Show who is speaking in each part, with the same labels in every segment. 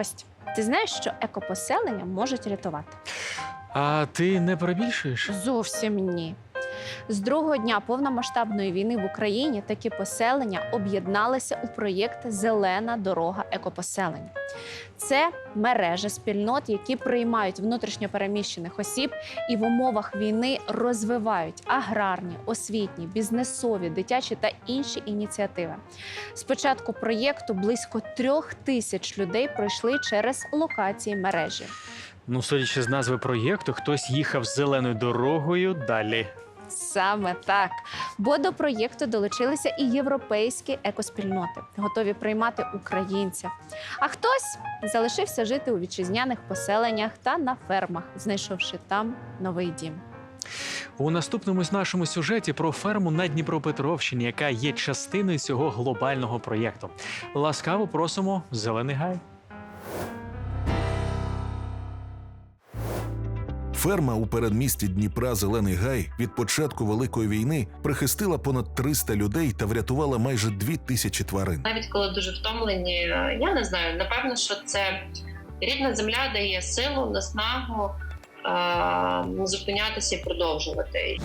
Speaker 1: Кость, ти знаєш, що екопоселення можуть рятувати?
Speaker 2: А ти не перебільшуєш?
Speaker 1: Зовсім ні. З другого дня повномасштабної війни в Україні такі поселення об'єдналися у проєкт Зелена дорога екопоселення. Це мережа спільнот, які приймають внутрішньопереміщених осіб і в умовах війни розвивають аграрні, освітні, бізнесові, дитячі та інші ініціативи. З початку проєкту близько трьох тисяч людей пройшли через локації мережі.
Speaker 2: Ну, судячи з назви проєкту, хтось їхав зеленою дорогою далі.
Speaker 1: Саме так. Бо до проєкту долучилися і європейські екоспільноти, готові приймати українців. А хтось залишився жити у вітчизняних поселеннях та на фермах, знайшовши там новий дім.
Speaker 2: У наступному з нашому сюжеті про ферму на Дніпропетровщині, яка є частиною цього глобального проєкту. Ласкаво просимо зелений гай.
Speaker 3: Ферма у передмісті Дніпра Зелений Гай від початку Великої війни прихистила понад 300 людей та врятувала майже 2 тисячі тварин.
Speaker 4: навіть коли дуже втомлені, я не знаю. Напевно, що це рідна земля дає силу, наснагу не зупинятися і продовжувати.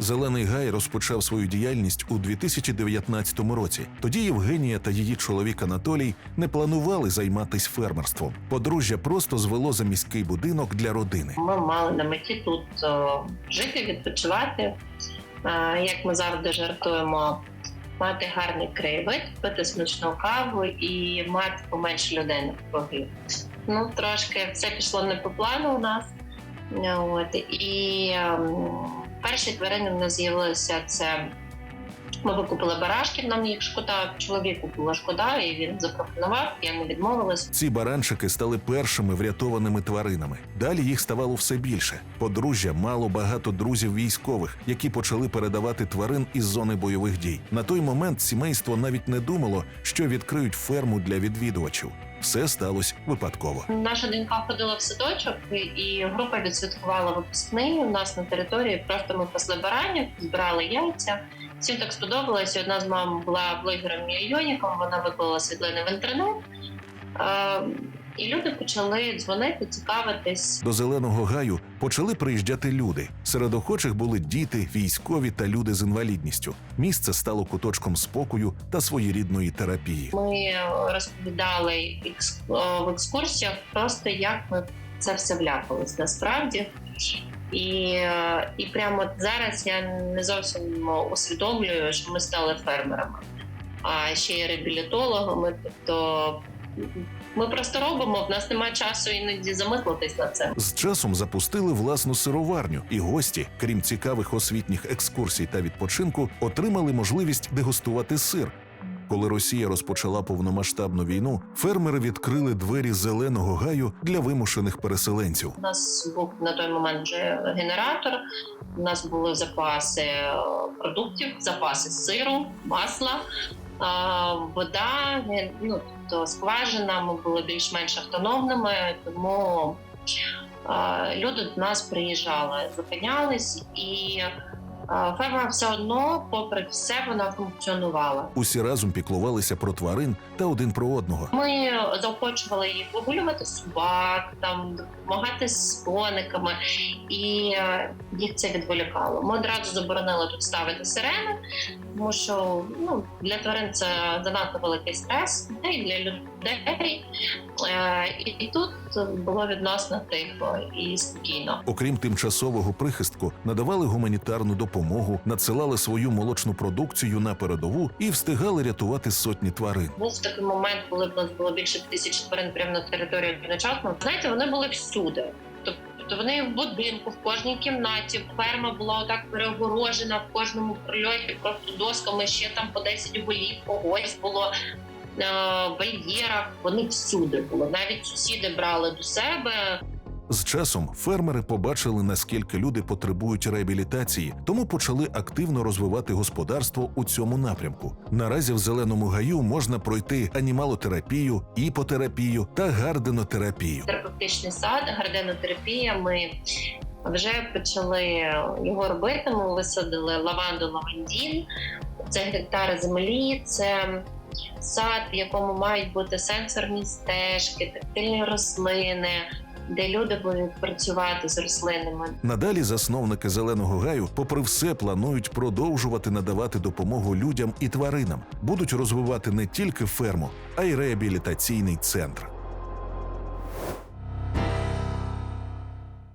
Speaker 3: Зелений Гай розпочав свою діяльність у 2019 році. Тоді Євгенія та її чоловік Анатолій не планували займатися фермерством. Подружжя просто звело за міський будинок для родини.
Speaker 4: Ми мали на меті тут е, жити, відпочивати. Е, як ми завжди жартуємо, мати гарний краєвид, пити смачну каву і мати поменше людей на круги. Ну, трошки все пішло не по плану у нас. От, і ем, перші тварини в нас з'явилися це. Ми викупили барашків, нам їх шкода. Чоловіку було шкода, і він запропонував. Я не відмовилась.
Speaker 3: Ці баранчики стали першими врятованими тваринами. Далі їх ставало все більше. Подружжя мало багато друзів військових, які почали передавати тварин із зони бойових дій. На той момент сімейство навіть не думало, що відкриють ферму для відвідувачів. Все сталося випадково.
Speaker 4: Наша донька ходила в садочок, і група відсвяткувала випускний. У нас на території просто ми пасли баранів, збирали яйця. Всім так сподобалось. Одна з мам була блогером мільйонником, вона виклала світлини в інтернет. Е, І люди почали дзвонити, цікавитись.
Speaker 3: До зеленого гаю почали приїжджати люди. Серед охочих були діти, військові та люди з інвалідністю. Місце стало куточком спокою та своєрідної терапії.
Speaker 4: Ми розповідали в екскурсіях просто як ми це все вляпались насправді. І, і прямо зараз я не зовсім усвідомлюю, що ми стали фермерами, а ще й реабілітологами. Тобто ми просто робимо, в нас немає часу іноді замислитись на це.
Speaker 3: З часом запустили власну сироварню, і гості, крім цікавих освітніх екскурсій та відпочинку, отримали можливість дегустувати сир. Коли Росія розпочала повномасштабну війну, фермери відкрили двері зеленого гаю для вимушених переселенців.
Speaker 4: У нас був на той момент вже генератор. У нас були запаси е, продуктів, запаси сиру, масла, е, вода. е, Ну тобто скважина. Ми були більш-менш автономними, тому люди до нас приїжджали, зупинялись, і ферма все одно, попри все, вона функціонувала.
Speaker 3: Усі разом піклувалися про тварин та один про одного.
Speaker 4: Ми заохочували їх вигулювати собак, там допомагати з кониками, і е, їх це відволікало. Ми одразу заборонили тут ставити сирени, тому що ну для тварин це занадто великий стрес, та й для людей. Е, І, тут було відносно тихо і спокійно.
Speaker 3: Окрім тимчасового прихистку, надавали гуманітарну допомогу, надсилали свою молочну продукцію на передову і встигали рятувати сотні тварин.
Speaker 4: Був такий момент, коли в нас було більше тисячі тварин прямо на території одночасно. Знаєте, вони були всюди. Тобто вони в будинку, в кожній кімнаті, ферма була отак перегорожена в кожному прильоті, просто досками ще там по 10 голів, когось було вольєрах. Вони всюди були. Навіть сусіди брали до себе.
Speaker 3: З часом фермери побачили, наскільки люди потребують реабілітації, тому почали активно розвивати господарство у цьому напрямку. Наразі в зеленому гаю можна пройти анімалотерапію, іпотерапію та гарденотерапію.
Speaker 4: терапевтичний сад, гарденотерапія. Ми вже почали його робити. Ми висадили лаванду лавандін. Це гектари землі, це сад, в якому мають бути сенсорні стежки, тактильні рослини, де люди будуть працювати з рослинами.
Speaker 3: Надалі засновники зеленого гаю, попри все, планують продовжувати надавати допомогу людям і тваринам, будуть розвивати не тільки ферму, а й реабілітаційний центр.